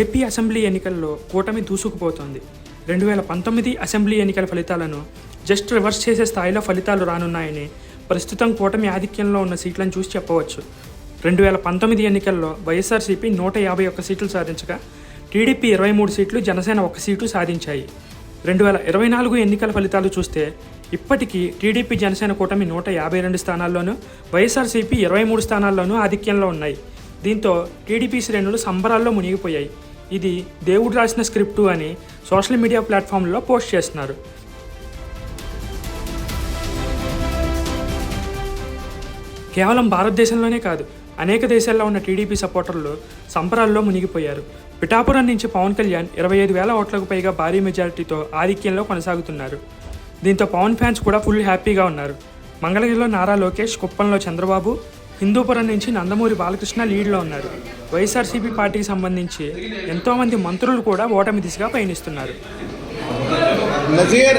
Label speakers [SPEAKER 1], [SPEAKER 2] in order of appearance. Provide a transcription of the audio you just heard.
[SPEAKER 1] AP assembly ఎన్నికల్లో కూటమి దూసుకుపోతోంది. రెండు వేల పంతొమ్మిది అసెంబ్లీ ఎన్నికల ఫలితాలను జస్ట్ రివర్స్ చేసే స్థాయిలో ఫలితాలు రానున్నాయని ప్రస్తుతం కూటమి ఆధిక్యంలో ఉన్న సీట్లను చూసి చెప్పవచ్చు. రెండు వేల పంతొమ్మిది ఎన్నికల్లో వైఎస్ఆర్సీపీ నూట యాభై ఒక్క సీట్లు సాధించగా టీడీపీ ఇరవై మూడు సీట్లు జనసేన ఒక సీటు సాధించాయి. రెండు వేల ఇరవై నాలుగు ఎన్నికల ఫలితాలు చూస్తే ఇప్పటికీ టీడీపీ జనసేన కూటమి నూట యాభై రెండు స్థానాల్లోనూ వైఎస్ఆర్సీపీ ఇరవై మూడు స్థానాల్లోనూ ఆధిక్యంలో ఉన్నాయి. దీంతో టీడీపీ శ్రేణులు సంబరాల్లో మునిగిపోయాయి. ఇది దేవుడు రాసిన స్క్రిప్టు అని సోషల్ మీడియా ప్లాట్ఫామ్లో పోస్ట్ చేస్తున్నారు. కేవలం భారతదేశంలోనే కాదు అనేక దేశాల్లో ఉన్న టీడీపీ సపోర్టర్లు సంబరాల్లో మునిగిపోయారు. పిఠాపురం నుంచి పవన్ కళ్యాణ్ ఇరవై ఐదు వేల ఓట్లకు పైగా భారీ మెజారిటీతో ఆధిక్యంలో కొనసాగుతున్నారు. దీంతో పవన్ ఫ్యాన్స్ కూడా ఫుల్ హ్యాపీగా ఉన్నారు. మంగళగిరిలో నారా లోకేష్ కుప్పంలో చంద్రబాబు హిందూపురం నుంచి నందమూరి బాలకృష్ణ లీడ్లో ఉన్నారు. వైఎస్ఆర్సీపీ పార్టీకి సంబంధించి ఎంతోమంది మంత్రులు కూడా ఓటమి దిశగా పయనిస్తున్నారు.
[SPEAKER 2] నజీర్